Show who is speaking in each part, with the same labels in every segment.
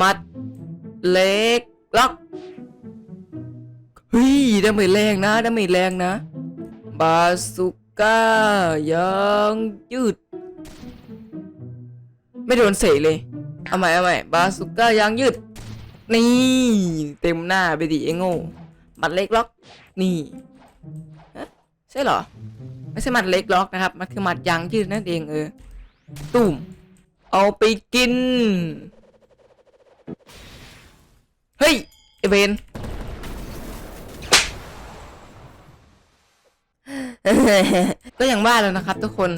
Speaker 1: มัด เล็ก ล็อกเฮ้ยดาเมจแรงนะดาเมจแรงนะ บาสุก้ายังยืด ไม่โดนเสยเลย เอาใหม่เอาใหม่บาสุก้ายังยืด นี่ เต็มหน้าไปดิไอ้โง่มัดเล็กล็อก นี่ใช่เหรอ ไม่ใช่มัดเล็กล็อกนะครับ มันคือมัดยางยืดนั่นเองเออตุ่มเอาไปกิน เฮ้ยไอเวนก็อย่างว่าแล้วนะครับ ทุกคน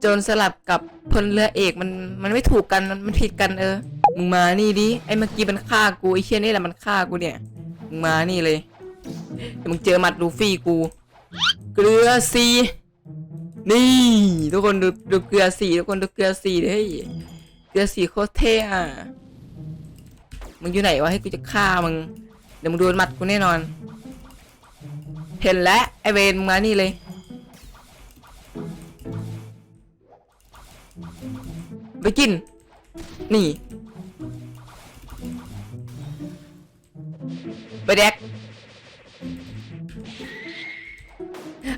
Speaker 1: โจรสลับกับพลเรือเอกมันมันไม่ถูกกันมันมันผิดกันเออมึงมานี่ดิไอ้เมื่อกี้มันฆ่ากูไอ้เชี่ยนี่แหละมันฆ่ากูเนี่ยมึงมานี่เลยเดี๋ยวมึงเจอหมัดลูฟี่กู เกลือซีนี่ ทุกคนดูดูเกลือสีทุกคนดูเกลือสีเฮ้ยเกลือสีโคตรเท่อะ มึงอยู่ไหนวะให้กูจะฆ่ามึง เดี๋ยวมึงโดนหมัดกูแน่นอน เห็นแล้วไอเวนมึงมานี่เลย ไปกิน นี่ ไปแดก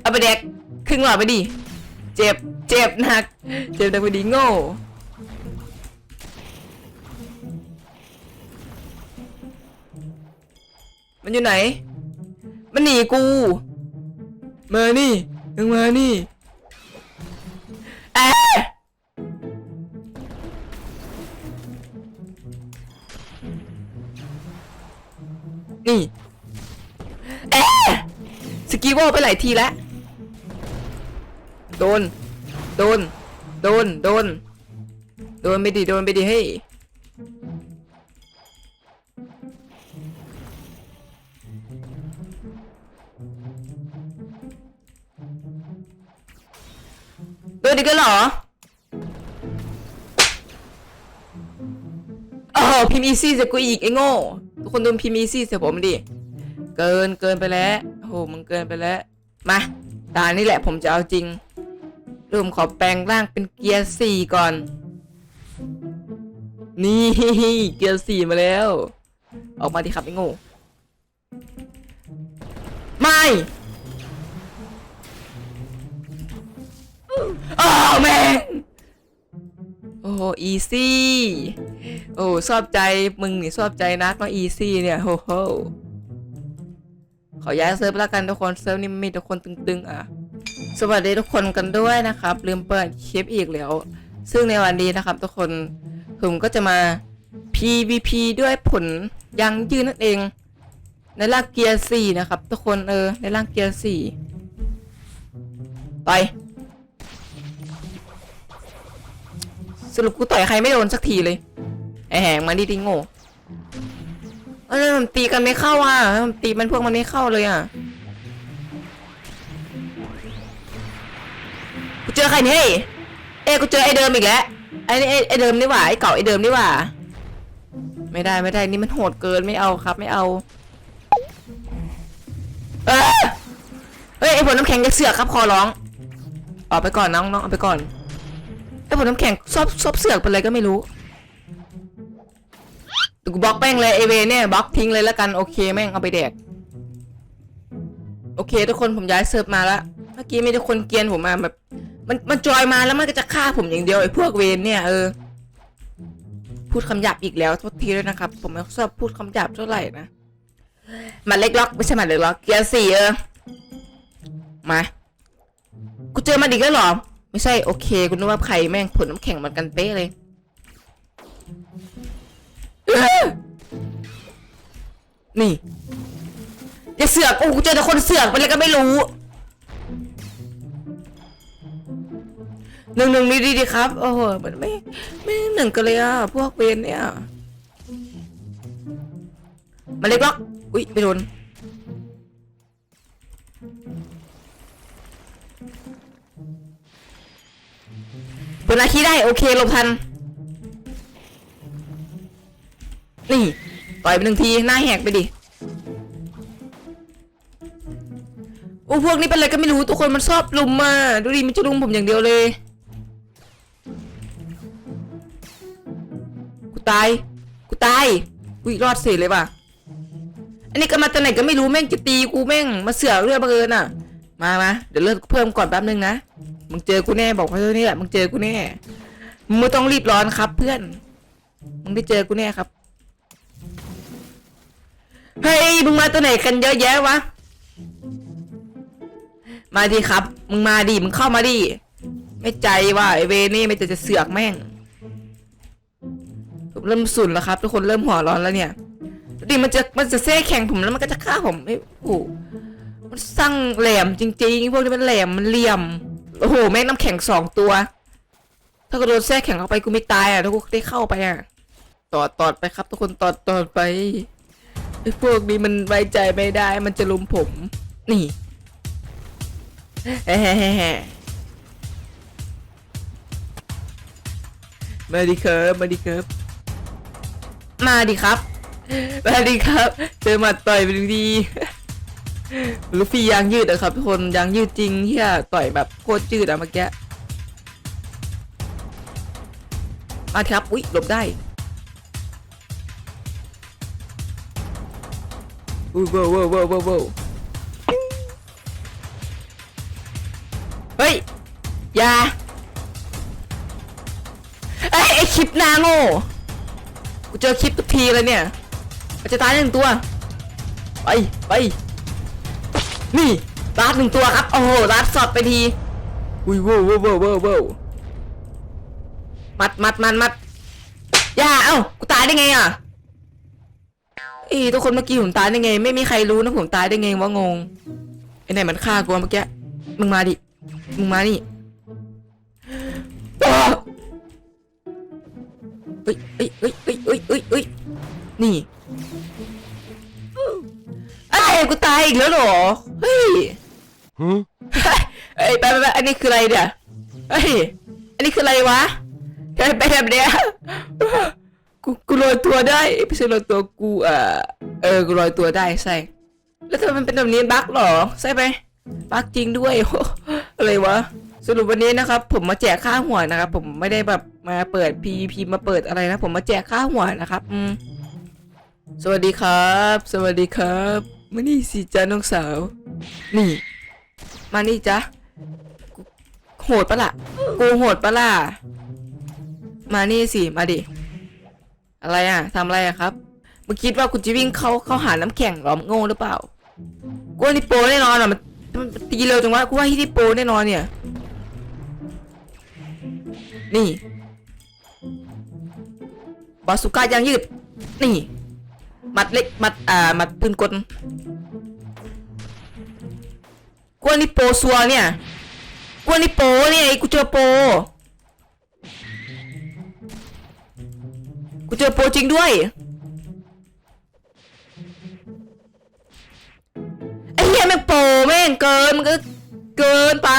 Speaker 1: เอาไปแดก ครึ่งหลอดไปดิ เจ็บ เจ็บหนัก เจ็บหนักไปดิโง่ มันอยู่ไหน มันหนีกู มานี่มึงมานี่แอะนี่แอะสกีโวไปหลายทีแล้ว โดน โดน โดน โดน โดนไปดิ โดนไปดิเฮ้ย อีกแล้วเหรอโอ้พิมพ์อีซี่เสียกูอีกไอ้โง่ทุกคนโดนพิมพ์อีซี่เสียผมดิเกินเกินไปแล้วโอ้โหมันเกินไปแล้วมาตานี่แหละผมจะเอาจริงรวมขอแปลงร่างเป็นเกียร์สี่ก่อน นี่เกียร์สี่มาแล้ว ออกมาดิครับไอ้โง่ไม่ โอ้แม่งโอ้โหอีซี่ โอ้ชอบใจมึงนี่ชอบใจนักเนาะอีซี่เนี่ยโอ้โหขอย้ายเซิร์ฟแล้วกันทุกคนเซิร์ฟนี่มีแต่คนตึงๆอะ สวัสดีทุกคนกันด้วยนะครับ ลืมเปิดคลิปอีกแล้ว ซึ่งในวันนี้นะครับ ทุกคนผมก็จะมา PVP ด้วยผลยังยืนนั่นเอง ในร่างเกียร์สี่นะครับ ทุกคนเออในร่างเกียร์สี่ไป สรุปกูต่อยใครไม่โดนสักทีเลยไอแหงมาดิดิโง่เออมันตีกันไม่เข้าอะมันตีมันพวกมันไม่เข้าเลยอะกูเจอใครนี่เฮ้ยเอ้กูเจอไอเดิมอีกแล้วไอ้ไอ้ไอเดิมนี่หว่าไอเก่าไอเดิมนี่หว่า ไม่ได้ไม่ได้นี่มันโหดเกินไม่เอาครับ ไม่เอาเอ้ยเฮ้ยไอผลน้ำแข็งจะเสือกครับขอร้อง ออกไปก่อนน้องน้องเอาไปก่อน ไอ้ผลน้ำแข็งชอบชอบเสือกเป็นอะไรก็ไม่รู้กูบล็อกแป้งเลยไอเวเนี่ยบล็อกทิ้งเลยแล้วกันโอเคแม่งเอาไปแดก โอเค ทุกคนผมย้ายเซิร์ฟมาแล้วเมื่อกี้มีแต่คนเกรียนผมมาแบบ มันมันจอยมาแล้วมันก็จะฆ่าผมอย่างเดียวไอ้พวกเวนเนี่ยเออพูดคำหยาบอีกแล้วโทษทีด้วยนะครับ ผมไม่ชอบพูดคำหยาบเท่าไหร่นะมัดเล็กล็อกไม่ใช่หมัดเล็กล็อกเกียร์สี่เออมากูเจอมันอีกแล้วหรอ ไม่ใช่โอเคกูนึกว่าใครแม่งผลน้ำแข็งเหมือนกันเป๊ะเลยนี่อย่าเสือกโอ้กูเจอแต่คนเสือกไปเลยก็ไม่รู้หนึ่งหนึ่งดีดีครับ โอ้โหมันไม่ไม่หนึ่งกันเลยอะ พวกเวนเนี่ย มาเล็กล็อก อุ้ยไม่โดน เปิดอาคีได้โอเคหลบทัน นี่ ต่อยไปหนึ่งที หน้าแหกไปดิโอ้พวกนี้เป็นอะไรก็ไม่รู้ ทุกคนมันชอบลุมมา ดูดิมันจะลุมผมอย่างเดียวเลย กูตาย กูตายอุ้ยรอดเสียเลยว่ะ อันนี้ก็มาจากไหนก็ไม่รู้แม่งจะตีกูแม่งมาเสือกเรื่องบังเอิญอะ มามาเดี๋ยวเลือดเพิ่มก่อนแป๊บนึงนะ มึงเจอกูแน่บอกไว้เท่านี้แหละมึงเจอกูแน่มึงไม่ต้องรีบร้อนครับ เพื่อน มึงได้เจอกูแน่ครับเฮ้ยมึงมาตัวไหนกันเยอะแยะวะมาดิครับ มึงมาดิมึงเข้ามาดิไม่ใจว่าไอเวนี่ไม่แต่จะเสือกแม่งผมเริ่มสุนแล้วครับ ทุกคนเริ่มหัวร้อนแล้วเนี่ยดิมันจะมันจะแท้แข่งผมแล้วมันก็จะฆ่าผมไม่โอ้โหมันสร้างแหลมจริง ๆ พวกนี้มันแหลมมันเหลี่ยม โอ้โห แม่งน้ำแข็งสองตัว ถ้าก็โดนแทรกแข็งเข้าไปกูไม่ตายอะถ้ากูได้เข้าไปอะ ตอดตอดไปครับทุกคนตอดตอดไปไอ้พวกนี้มันไว้ใจไม่ได้ มันจะลุมผม นี่เฮ้มาดิครับมาดิครับ มาดิครับ มาดิครับ เจอมาต่อยเป็นดี ลูฟี่ยางยืดอะครับทุกคนยางยืดจริงที่ต่อยแบบโคตรจืดอะเมื่อกี้มาครับ อุ๊ยหลบได้อุ้ยเว้าวว้าวว้าวว้าวเฮ้ยยาไอ้ไอคลิปนาโง่กูเจอคลิปทุกทีเลยเนี่ยมันจะตายหนึ่งตัว ไป ไป นี่รัดหนึ่งตัวครับ โอ้โหรัดสอดไปที อุ้ยว้าวว้าวว้าวว้าวว้าวมัดมัดมัดมัดอย่าเอ้ากูตายได้ไงอะเอ้ยทุกคนเมื่อกี้ผมตายได้ไง ไม่มีใครรู้นะผมตายได้ไงวะงงไอ้ไหนมันฆ่ากูเมื่อกี้มึงมาดิมึงมานี่อ้าวเอ้ยเอ้ยเอ้ยเอ้ยเอ้ยเอ้ยเอ้ยนี่ไอ้ยกูตายอีกแล้วเหรอ เฮ้ย
Speaker 2: Huh?
Speaker 1: เอ้ยไปไปไปอันนี้คืออะไรเนี่ยเฮ้ยอันนี้คืออะไรวะไปไปแบบเนี้ยกูกูลอยตัวได้ไม่ใช่ลอยตัวกูเอ่อเออกูลอยตัวได้ใช่แล้วทำไมมันเป็นแบบนี้บั๊กเหรอใช่ไหมบั๊กจริงด้วยโอ้อะไรวะสรุปวันนี้นะครับ ผมมาแจกค่าหัวนะครับ ผมไม่ได้แบบมาเปิด PVP มาเปิดอะไรนะ ผมมาแจกค่าหัวนะครับอืมสวัสดีครับ สวัสดีครับมานี่สิจ้าน้องสาว นี่ มานี่จ้ะโหดปะล่ะ กูโหดปะล่ะ มานี่สิ มาดิ อะไรอะทำอะไรอะครับมึงคิดว่าคุณจะวิ่งเข้าเข้าหาน้ำแข็งหรอมโง่หรือเปล่า กูนี่โปรแน่นอนอะมันมันตีเร็วจังวะ กูว่าที่นี่โปรแน่นอนเนี่ย นี่บาสุก้ายางยืด นี่ มัดเล็ก มัด อ่า มัดปืนกล กวนนี่โปซัวเนี่ยกวนนี่โปเนี่ยไอ้กูเจอโป กูเจอโปจริงด้วยไอ้เหี้ยแม่งโปแม่งเกินมันก็เกินไป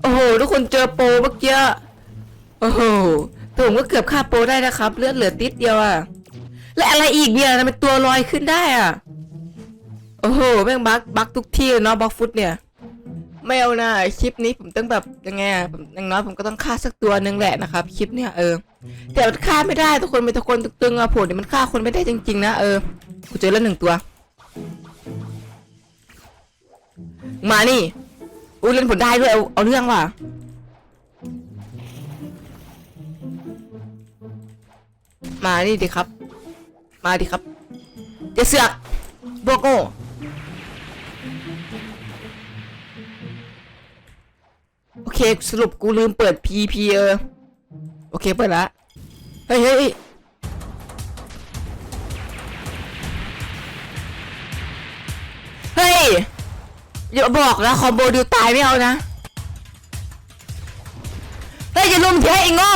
Speaker 1: โอ้โหทุกคนเจอโปเมื่อกี้โอ้โหผมก็เกือบฆ่าโปได้นะครับ เลือดเหลือติดเดียวอะและอะไรอีกเนี่ยทำไมตัวลอยขึ้นได้อะ โอ้โหแม่งบักบักทุกที่เลยเนาะบักฟุตเนี่ยไม่เอานะคลิปนี้ผมต้องแบบยังไงอะผมอย่างน้อยผมก็ต้องฆ่าสักตัวหนึ่งแหละนะครับคลิปเนี่ยเออแต่มันฆ่าไม่ได้ทุกคนเป็นตะคนตึงๆอะผลเนี่ยมันฆ่าคนไม่ได้จริงๆนะเออกูเจอแล้วหนึ่งตัว มานี่อุ้ยเล่นผลได้ด้วยเอาเอาเรื่องว่ะมานี่ดิครับ มาดิครับจะเสือกบวกโง่โอ เคสรุปกูลืมเปิด PP เออ โอเค เปิดละ เฮ้ยเฮ้ยเฮ้ยอย่าบอกนะคอมโบดิวตายไม่เอานะ เฮ้ยอย่าลุมเทไอ้โง่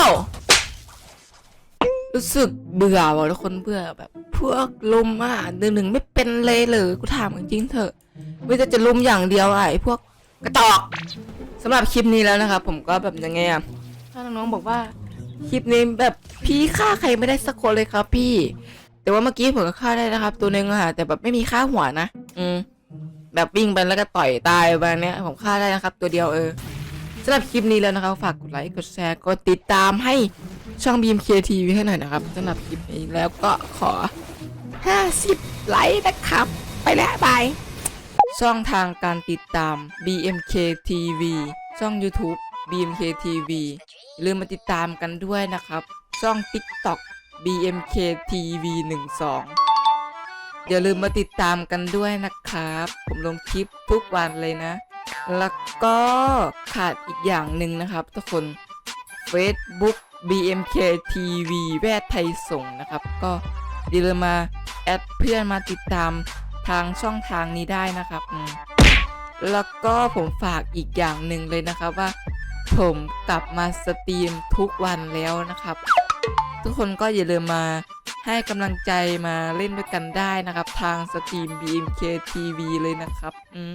Speaker 1: รู้สึกเบื่อว่ะทุกคนเบื่อแบบ พวกลุมอะหนึ่งหนึ่งไม่เป็นเลยเลยกูถามจริงๆเถอะไม่แต่จะลุมอย่างเดียวไอ้พวกกระตอก สำหรับคลิปนี้แล้วนะครับผมก็แบบยังไงอะถ้าน้องๆบอกว่าคลิปนี้แบบพี่ฆ่าใครไม่ได้สักคนเลยครับ พี่ แต่ว่าเมื่อกี้ผมก็ฆ่าได้นะครับ ตัวหนึ่งอะแต่แบบไม่มีค่าหัวนะอืมแบบวิ่งไปแล้วก็ต่อยตายไปเนี้ยผมฆ่าได้นะครับ ตัวเดียวเออสำหรับคลิปนี้แล้วนะครับฝากกดไลค์กดแชร์กดติดตามให้ช่อง BMK TV ให้หน่อยนะครับสำหรับคลิปนี้แล้วก็ขอ 50 ไลค์นะครับ ไปแล้วบาย ช่องทางการติดตาม BMK TV ช่อง YouTube BMK TV อย่าลืมมาติดตามกันด้วยนะครับ ช่อง TikTok BMK TV 12อย่าลืมมาติดตามกันด้วยนะครับ ผมลงคลิปทุกวันเลยนะ แล้วก็ขาดอีกอย่างหนึ่งนะครับทุกคน Facebook BMK TV แวดไทยส่งนะครับ ก็อย่าลืมมาแอดเพื่อนมาติดตาม ทางช่องทางนี้ได้นะครับอืมแล้วก็ผมฝากอีกอย่างหนึ่งเลยนะครับว่า ผมกลับมาสตรีมทุกวันแล้วนะครับ ทุกคนก็อย่าลืมมาให้กำลังใจมาเล่นด้วยกันได้นะครับ ทางสตรีม BMK TV เลยนะครับ อืม